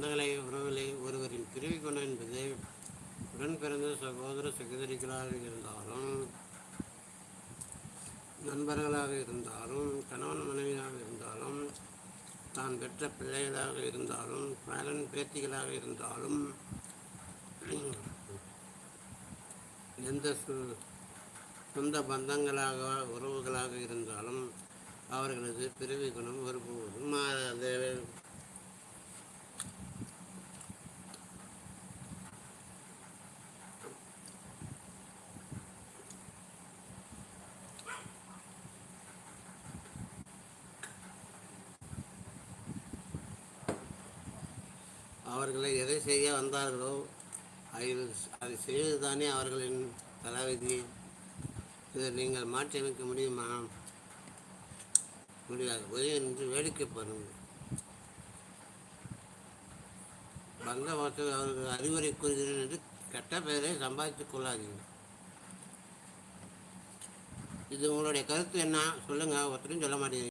சொந்தங்களே உறவுகளே ஒருவரின் பிரிவு கொண்டு என்பது உடன் பிறந்த சகோதர சகோதரிகளாக இருந்தாலும் நண்பர்களாக இருந்தாலும் கணவன் மனைவியாக இருந்தாலும் தான் பெற்ற பிள்ளைகளாக இருந்தாலும் பேரன் பேத்திகளாக இருந்தாலும் எந்த சொந்த பந்தங்களாக உறவுகளாக இருந்தாலும் அவர்களது பிறவி குணம் ஒருபோதும் மாறாது. அவர்களை எதை செய்ய வந்தார்களோ அதில் அதை செய்வதுதானே அவர்களின் தலைவிதி. இதை நீங்கள் மாற்றியமைக்க முடியுமா? முடியாது. ஒரே என்று வேடிக்கை பாருங்கள். பந்தவாசல் அவர்கள் அறிவுரை கூறுகிறேன் என்று கெட்ட பெயரை சம்பாதித்துக் கொள்ளாதீங்க இது உங்களுடைய கருத்து என்ன? சொல்லுங்கள் ஒருத்தரும் சொல்ல மாட்டேங்கிறீங்க.